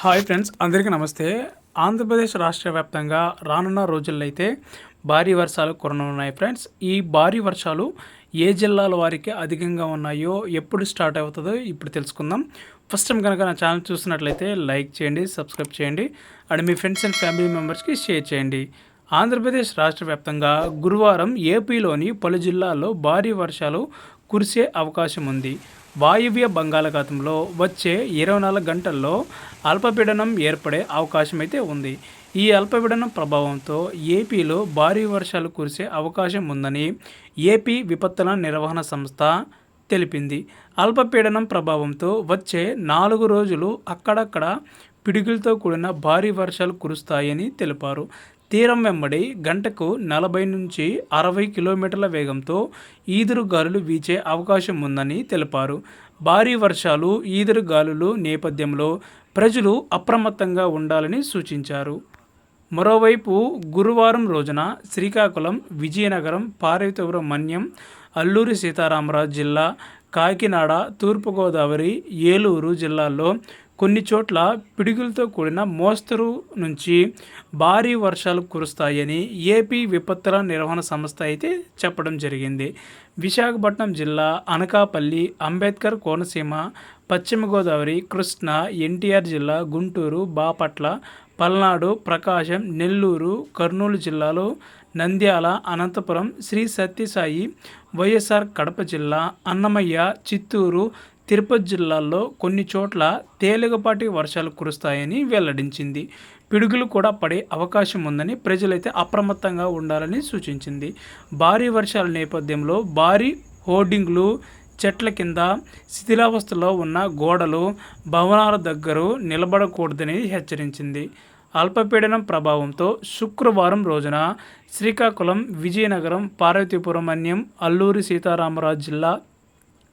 Hi friends అందరికీ నమస్తే. ఆంధ్రప్రదేశ్ రాష్ట్ర వ్యాప్తంగా రానున్న రోజుల్లో అయితే భారీ వర్షాలు కురనున్నాయి ఫ్రెండ్స్. ఈ భారీ వర్షాలు ఏ జిల్లాల వారికి అధికంగా ఉన్నాయో ఎప్పుడు స్టార్ట్ అవుతుందో ఇప్పుడు తెలుసుకుందాం. ఫస్ట్ టైం కనుక నా ఛానల్ చూసినట్లయితే లైక్ చేయండి సబ్స్క్రైబ్ చేయండి అండ్ మీ ఫ్రెండ్స్ అండ్ ఫ్యామిలీ మెంబర్స్కి షేర్ చేయండి. ఆంధ్రప్రదేశ్ రాష్ట్ర వ్యాప్తంగా గురువారం ఏపీలోని పలు జిల్లాల్లో భారీ వర్షాలు కురిసే అవకాశం ఉంది. వాయువ్య బంగాళాఖాతంలో వచ్చే ఇరవై నాలుగు గంటల్లో అల్పపీడనం ఏర్పడే అవకాశం అయితే ఉంది. ఈ అల్పపీడనం ప్రభావంతో ఏపీలో భారీ వర్షాలు కురిసే అవకాశం ఉందని ఏపీ విపత్తుల నిర్వహణ సంస్థ తెలిపింది. అల్పపీడనం ప్రభావంతో వచ్చే నాలుగు రోజులు అక్కడక్కడ పిడుగులతో కూడిన భారీ వర్షాలు కురుస్తాయని తెలిపారు. తీరం వెంబడి గంటకు నలభై నుంచి అరవై కిలోమీటర్ల వేగంతో ఈదురు గాలులు వీచే అవకాశం ఉందని తెలిపారు. భారీ వర్షాలు ఈదురు గాలులు నేపథ్యంలో ప్రజలు అప్రమత్తంగా ఉండాలని సూచించారు. మరోవైపు గురువారం రోజున శ్రీకాకుళం విజయనగరం పార్వతీపురం మన్యం అల్లూరి సీతారామరాజు జిల్లా కాకినాడ తూర్పుగోదావరి ఏలూరు జిల్లాల్లో కొన్ని చోట్ల పిడుగులతో కూడిన మోస్తరు నుంచి భారీ వర్షాలు కురుస్తాయని ఏపీ విపత్తుల నిర్వహణ సంస్థ అయితే చెప్పడం జరిగింది. విశాఖపట్నం జిల్లా అనకాపల్లి అంబేద్కర్ కోనసీమ పశ్చిమ గోదావరి కృష్ణ ఎన్టీఆర్ జిల్లా గుంటూరు బాపట్ల పల్నాడు ప్రకాశం నెల్లూరు కర్నూలు జిల్లాలో నంద్యాల అనంతపురం శ్రీ సత్యసాయి వైఎస్ఆర్ కడప జిల్లా అన్నమయ్య చిత్తూరు తిరుపతి జిల్లాల్లో కొన్ని చోట్ల తేలికపాటి వర్షాలు కురుస్తాయని వెల్లడించింది. పిడుగులు కూడా పడే అవకాశం ఉందని ప్రజలైతే అప్రమత్తంగా ఉండాలని సూచించింది. భారీ వర్షాల నేపథ్యంలో భారీ హోర్డింగ్లు చెట్ల కింద శిథిలావస్థలో ఉన్న గోడలు భవనాల దగ్గర నిలబడకూడదని హెచ్చరించింది. అల్పపీడనం ప్రభావంతో శుక్రవారం రోజున శ్రీకాకుళం విజయనగరం పార్వతీపురం అన్యం అల్లూరి సీతారామరాజు జిల్లా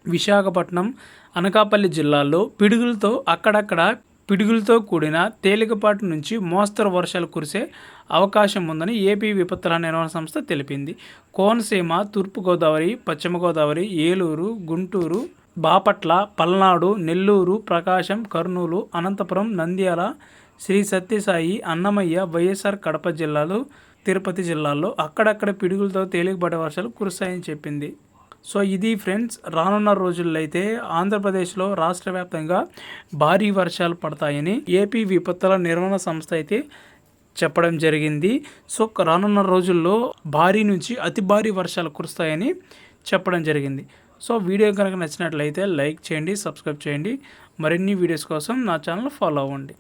విశాఖపట్నం అనకాపల్లి జిల్లాల్లో పిడుగులతో అక్కడక్కడ పిడుగులతో కూడిన తేలికపాటి నుంచి మోస్తరు వర్షాలు కురిసే అవకాశం ఉందని ఏపీ విపత్తుల నిర్వహణ సంస్థ తెలిపింది. కోనసీమ తూర్పుగోదావరి పశ్చిమ గోదావరి ఏలూరు గుంటూరు బాపట్ల పల్నాడు నెల్లూరు ప్రకాశం కర్నూలు అనంతపురం నంద్యాల శ్రీ సత్యసాయి అన్నమయ్య వైఎస్ఆర్ కడప జిల్లాలు తిరుపతి జిల్లాల్లో అక్కడక్కడ పిడుగులతో తేలికపాటి వర్షాలు కురుస్తాయని చెప్పింది. సో ఇది ఫ్రెండ్స్ రానున్న రోజుల్లో అయితే ఆంధ్రప్రదేశ్లో రాష్ట్ర వ్యాప్తంగా భారీ వర్షాలు పడతాయని ఏపీ విపత్తుల నిర్వహణ సంస్థ అయితే చెప్పడం జరిగింది. సో రానున్న రోజుల్లో భారీ నుంచి అతి భారీ వర్షాలు కురుస్తాయని చెప్పడం జరిగింది. సో వీడియో కనుక నచ్చినట్లయితే లైక్ చేయండి సబ్స్క్రైబ్ చేయండి. మరిన్ని వీడియోస్ కోసం నా ఛానల్ ఫాలో అవ్వండి.